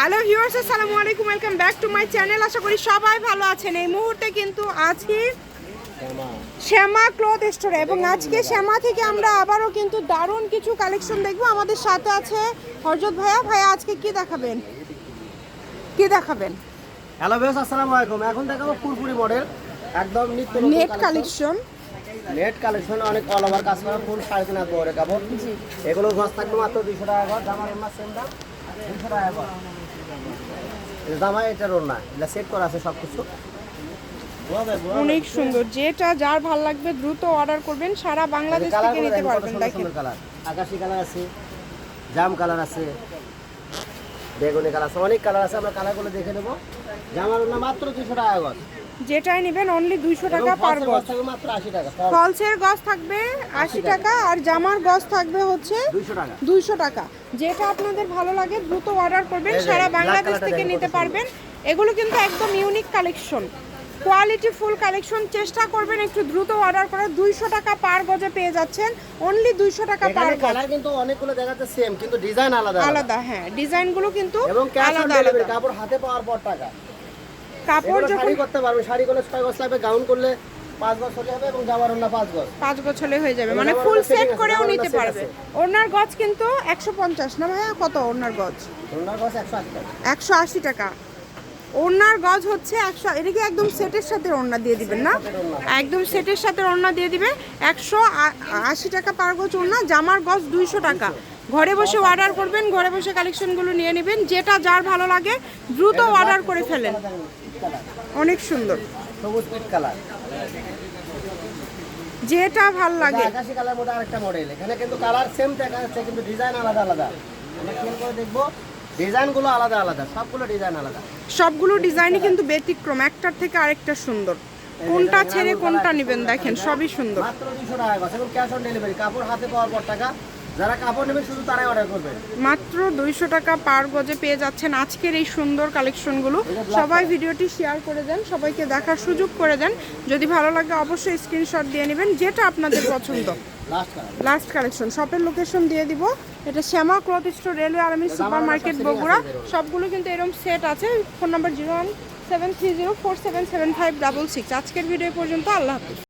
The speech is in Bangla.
হ্যালো ভিউয়ার্স আসসালামু আলাইকুম welcome back to my channel আশা করি সবাই ভালো আছেন। এই মুহূর্তে কিন্তু আছি শ্যামা ক্লথ স্টোরে এবং আজকে শ্যামা থেকে আমরা আবারও কিন্তু দারুণ কিছু কালেকশন দেখব। আমাদের সাথে আছে হরজত ভাইয়া। ভাইয়া আজকে কি দেখাবেন? কি দেখাবেন? হ্যালো বেশ আসসালামু আলাইকুম এখন দেখাবো ফুরফুরি মডেল একদম নিত্য নেট কালেকশন নেট কালেকশন অনেক অল ওভার কাজ করা। ফুল সাড়ে তিন হাত কাপড় এগুলো গছ থাকবে মাত্র দুইশো টাকা ঘর জামার ওনার সেম দাম। ঘর জামা এটার এটা সেট করা আছে সব কিছু অনেক সুন্দর। যেটা যার ভালো লাগবে দ্রুত অর্ডার করবেন সারা বাংলাদেশ থেকে নিতে পারবেন দেখেন। কালার আকাশি কালার আছে জাম কালার আছে বেগুনি কালার আছে অনেক কালার আছে আমরা কালারগুলো দেখে নেব। জামার ওনা মাত্র দুইশো টাকা ঘর যেটাই নেবেন অনলি দুইশো টাকা এবং পার গজ। গজ মাত্র আশি টাকা ফলসের গজ থাকবে আশি টাকা আর জামার গজ থাকবে হচ্ছে দুইশো টাকা। দুইশো টাকা। যেটা আপনাদের ভালো লাগে দ্রুত অর্ডার করবেন সারা বাংলাদেশ থেকে নিতে পারবেন। এগুলো কিন্তু একদম unique collection quality full collection চেষ্টা করবেন একটু দ্রুত অর্ডার করে দুইশো টাকা পার গজে পেয়ে যাচ্ছেন। অনলি দুইশো টাকা পার কালার কিন্তু অনেকগুলো দেখাচ্ছে সেম কিন্তু ডিজাইন আলাদা আলাদা। হ্যাঁ ডিজাইনগুলো কিন্তু আলাদা আলাদা। কাপড় হাতে পাওয়ার পর টাকা। কাপড় যখন করতে পারবে শাড়ি করলে ছয় গজ লাগবে গাউন করলে পাঁচ গজ হলে হবে এবং জামার ওন্না পাঁচ গজ। পাঁচ গজ হলে হয়ে যাবে। মানে ফুল সেট করেও নিতে পারবে। গজ কিন্তু একশো পঞ্চাশ। না ভাইয়া কত গজ? গজ একশো আশি টাকা। একশো আশি টাকা। ওড়নার গজ হচ্ছে একশো এটা কি একদম সেটের সাথে ওড়না দিয়ে দিবেন না? একদম সেটের সাথে ওড়না দিয়ে দিবে। একশো আশি টাকা পার গজ ওড়না জামার গজ দুইশো টাকা। ঘরে বসে অর্ডার করবেন ঘরে বসে কালেকশনগুলো নিয়ে নেবেন। যেটা যার ভালো লাগে দ্রুত অর্ডার করে ফেলেন। অনেক সুন্দর। সবুজ কালার যেটা ভালো লাগে। আকাশি কালার মোটা আরেকটা মডেল এখানে কিন্তু কালার সেম দেখা যাচ্ছে কিন্তু ডিজাইন আলাদা আলাদা। আমরা খেয়াল করে দেখব ডিজাইনগুলো আলাদা আলাদা সবগুলো ডিজাইন আলাদা। সবগুলো ডিজাইনই কিন্তু ব্যতিক্রম একটার থেকে আরেকটা সুন্দর। কোনটা ছেড়ে কোনটা নেবেন দেখেন সবই সুন্দর। মাত্র 200 টাকা এবং ক্যাশ অন ডেলিভারি কাপড় হাতে পাওয়ার পর টাকা যারা কাপড় নেবে শুধু তারাই অর্ডার করবে। মাত্র দুইশো টাকা পার গজে পেয়ে যাচ্ছেন আজকের এই সুন্দর কালেকশনগুলো। সবাই ভিডিওটি শেয়ার করে দেন সবাইকে দেখার সুযোগ করে দেন। যদি ভালো লাগে অবশ্যই স্ক্রিনশট দিয়ে নেবেন যেটা আপনাদের পছন্দ। লাস্ট কালেকশন শপের লোকেশন দিয়ে দিব। এটা Shyama cloth store railway army super market Bogura. সবগুলো কিন্তু এরকম সেট আছে। Phone number zero one seven three zero four seven seven five double six আজকের ভিডিও পর্যন্ত আল্লাহ হাফিজ।